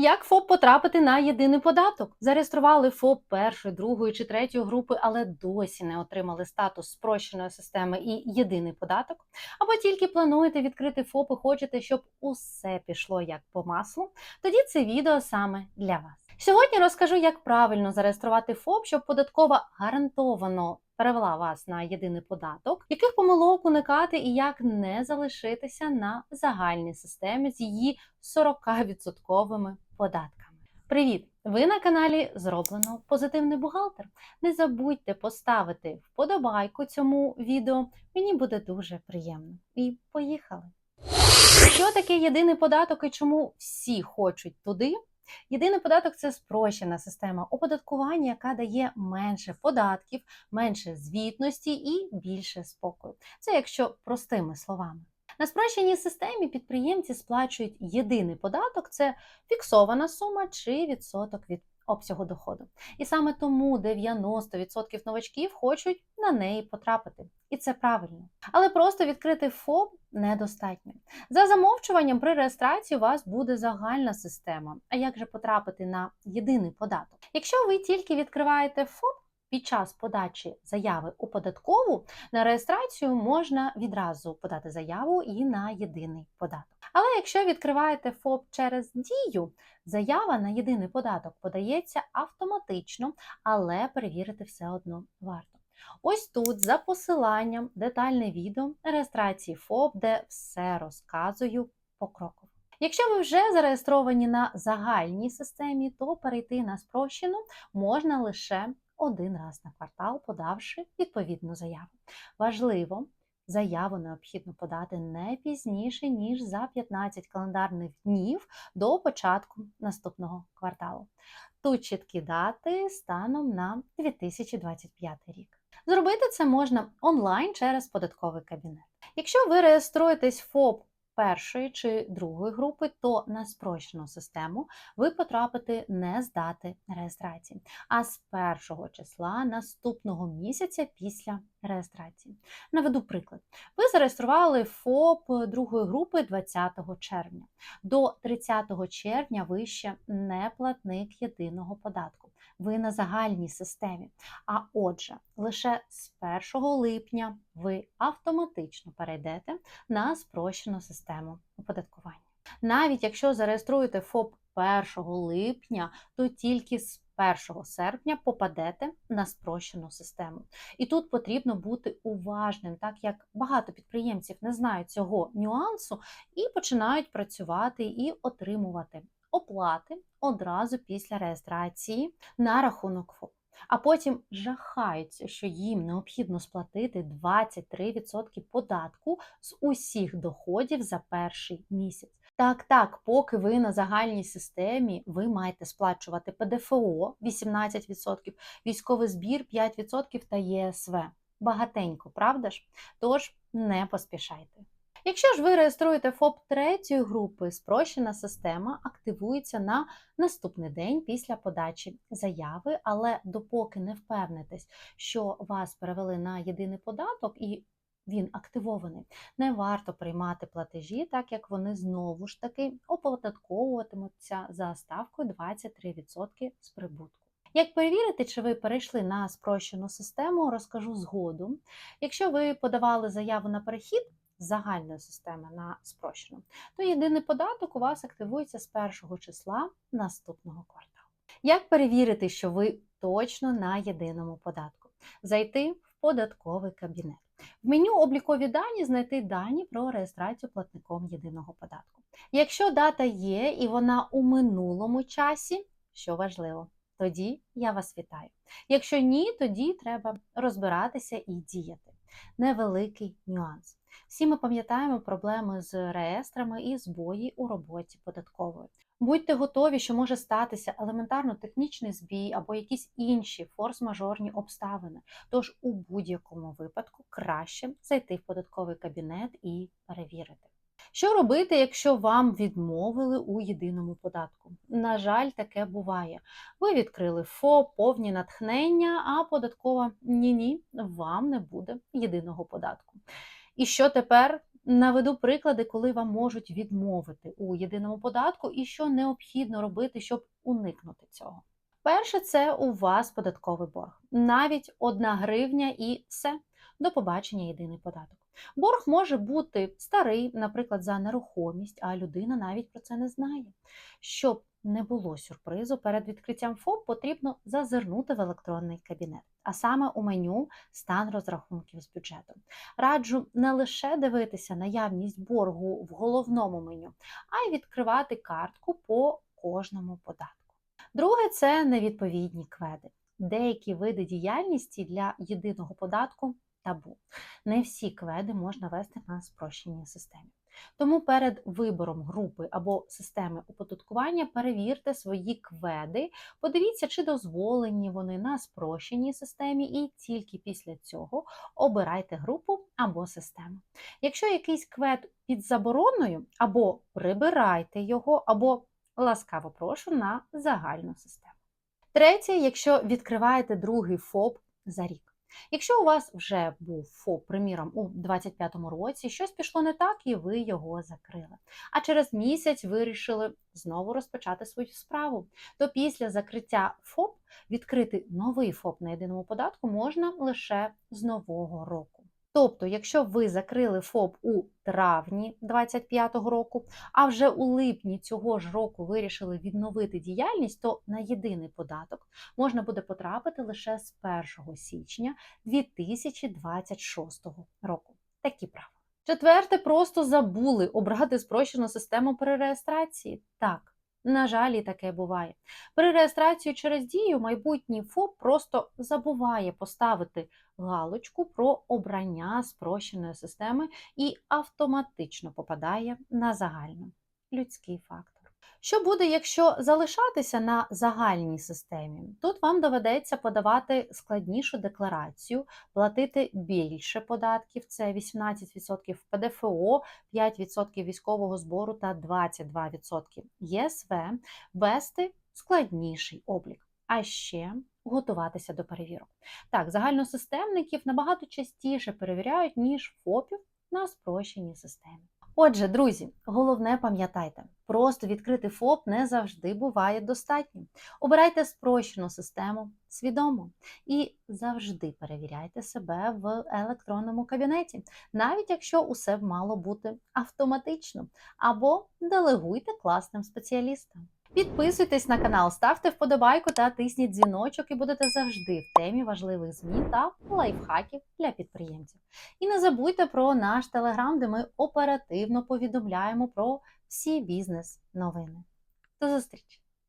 Як ФОП потрапити на єдиний податок? Зареєстрували ФОП першої, другої чи третьої групи, але досі не отримали статус спрощеної системи і єдиний податок. Або тільки плануєте відкрити ФОП і хочете, щоб усе пішло як по маслу. Тоді це відео саме для вас. Сьогодні розкажу, як правильно зареєструвати ФОП, щоб податкова гарантовано перевела вас на єдиний податок, яких помилок уникати і як не залишитися на загальній системі з її 40% податками. Привіт! Ви на каналі Зроблено Позитивний бухгалтер. Не забудьте поставити вподобайку цьому відео. Мені буде дуже приємно. І поїхали! Що таке єдиний податок і чому всі хочуть туди? Єдиний податок це спрощена система оподаткування, яка дає менше податків, менше звітності і більше спокою. Це якщо простими словами. На спрощеній системі підприємці сплачують єдиний податок це фіксована сума чи відсоток від обсягу доходу. І саме тому 90% новачків хочуть на неї потрапити. І це правильно. Але просто відкрити ФОП недостатньо. За замовчуванням при реєстрації у вас буде загальна система. А як же потрапити на єдиний податок? Якщо ви тільки відкриваєте ФОП, під час подачі заяви у податкову на реєстрацію можна відразу подати заяву і на єдиний податок. Але якщо відкриваєте ФОП через дію, заява на єдиний податок подається автоматично, але перевірити все одно варто. Ось тут за посиланням детальне відео реєстрації ФОП, де все розказую покроково. Якщо ви вже зареєстровані на загальній системі, то перейти на спрощену можна лише один раз на квартал, подавши відповідну заяву. Важливо, заяву необхідно подати не пізніше, ніж за 15 календарних днів до початку наступного кварталу. Тут чіткі дати станом на 2025 рік. Зробити це можна онлайн через податковий кабінет. Якщо ви реєструєтесь ФОП першої чи другої групи, то на спрощену систему ви потрапите не з дати реєстрації, а з першого числа наступного місяця після реєстрації. Наведу приклад. Ви зареєстрували ФОП другої групи 20 червня. До 30 червня ви ще не платник єдиного податку. Ви на загальній системі. А отже, лише з 1 липня ви автоматично перейдете на спрощену систему оподаткування. Навіть якщо зареєструєте ФОП 1 липня, то тільки з 1 серпня попадете на спрощену систему. І тут потрібно бути уважним, так як багато підприємців не знають цього нюансу і починають працювати і отримувати оплати одразу після реєстрації на рахунок ФОП. А потім жахаються, що їм необхідно сплатити 23% податку з усіх доходів за перший місяць. Так, так, поки ви на загальній системі, ви маєте сплачувати ПДФО 18%, військовий збір 5% та ЄСВ. Багатенько, правда ж? Тож не поспішайте. Якщо ж ви реєструєте ФОП третьої групи, спрощена система активується на наступний день після подачі заяви, але допоки не впевнитесь, що вас перевели на єдиний податок і він активований, не варто приймати платежі, так як вони знову ж таки оподатковуватимуться за ставкою 23% з прибутку. Як перевірити, чи ви перейшли на спрощену систему, розкажу згодом. Якщо ви подавали заяву на перехід, загальної системи на спрощену, то єдиний податок у вас активується з першого числа наступного кварталу. Як перевірити, що ви точно на єдиному податку? Зайти в податковий кабінет. В меню облікові дані знайти дані про реєстрацію платником єдиного податку. Якщо дата є і вона у минулому часі, що важливо, тоді я вас вітаю. Якщо ні, тоді треба розбиратися і діяти. Невеликий нюанс. Всі ми пам'ятаємо проблеми з реєстрами і збої у роботі податкової. Будьте готові, що може статися елементарно технічний збій або якісь інші форс-мажорні обставини. Тож у будь-якому випадку краще зайти в податковий кабінет і перевірити. Що робити, якщо вам відмовили у єдиному податку? На жаль, таке буває. Ви відкрили ФО, повні натхнення, а податкова ні-ні, вам не буде єдиного податку. І що тепер? Наведу приклади, коли вам можуть відмовити у єдиному податку і що необхідно робити, щоб уникнути цього. Перше, це у вас податковий борг. Навіть одна гривня і все. До побачення єдиний податок. Борг може бути старий, наприклад, за нерухомість, а людина навіть про це не знає. Щоб не було сюрпризу, перед відкриттям ФОП потрібно зазирнути в електронний кабінет, а саме у меню стан розрахунків з бюджетом. Раджу не лише дивитися наявність боргу в головному меню, а й відкривати картку по кожному податку. Друге це невідповідні кведи. Деякі види діяльності для єдиного податку табу. Не всі кведи можна вести на спрощеній системі. Тому перед вибором групи або системи оподаткування перевірте свої кведи, подивіться, чи дозволені вони на спрощеній системі, і тільки після цього обирайте групу або систему. Якщо якийсь квед під забороною, або прибирайте його, або ласкаво прошу на загальну систему. Третє, якщо відкриваєте другий ФОП за рік. Якщо у вас вже був ФОП, приміром, у 2025 році, щось пішло не так, і ви його закрили. А через місяць вирішили знову розпочати свою справу, то після закриття ФОП відкрити новий ФОП на єдиному податку можна лише з нового року. Тобто, якщо ви закрили ФОП у травні 2025 року, а вже у липні цього ж року вирішили відновити діяльність, то на єдиний податок можна буде потрапити лише з 1 січня 2026 року. Такі правила. Четверте, просто забули обрати спрощену систему перереєстрації. Так. На жаль, і таке буває. При реєстрації через дію майбутній ФОП просто забуває поставити галочку про обрання спрощеної системи і автоматично попадає на загальну людський фактор. Що буде, якщо залишатися на загальній системі? Тут вам доведеться подавати складнішу декларацію, платити більше податків це 18% ПДФО, 5% військового збору та 22% ЄСВ, вести складніший облік. А ще готуватися до перевірок. Так, загальносистемників набагато частіше перевіряють, ніж ФОПів на спрощеній системі. Отже, друзі, головне пам'ятайте, просто відкрити ФОП не завжди буває достатньо. Обирайте спрощену систему свідомо і завжди перевіряйте себе в електронному кабінеті, навіть якщо усе мало бути автоматично, або делегуйте класним спеціалістам. Підписуйтесь на канал, ставте вподобайку та тисніть дзвіночок, і будете завжди в темі важливих змін та лайфхаків для підприємців. І не забудьте про наш телеграм, де ми оперативно повідомляємо про всі бізнес-новини. До зустрічі!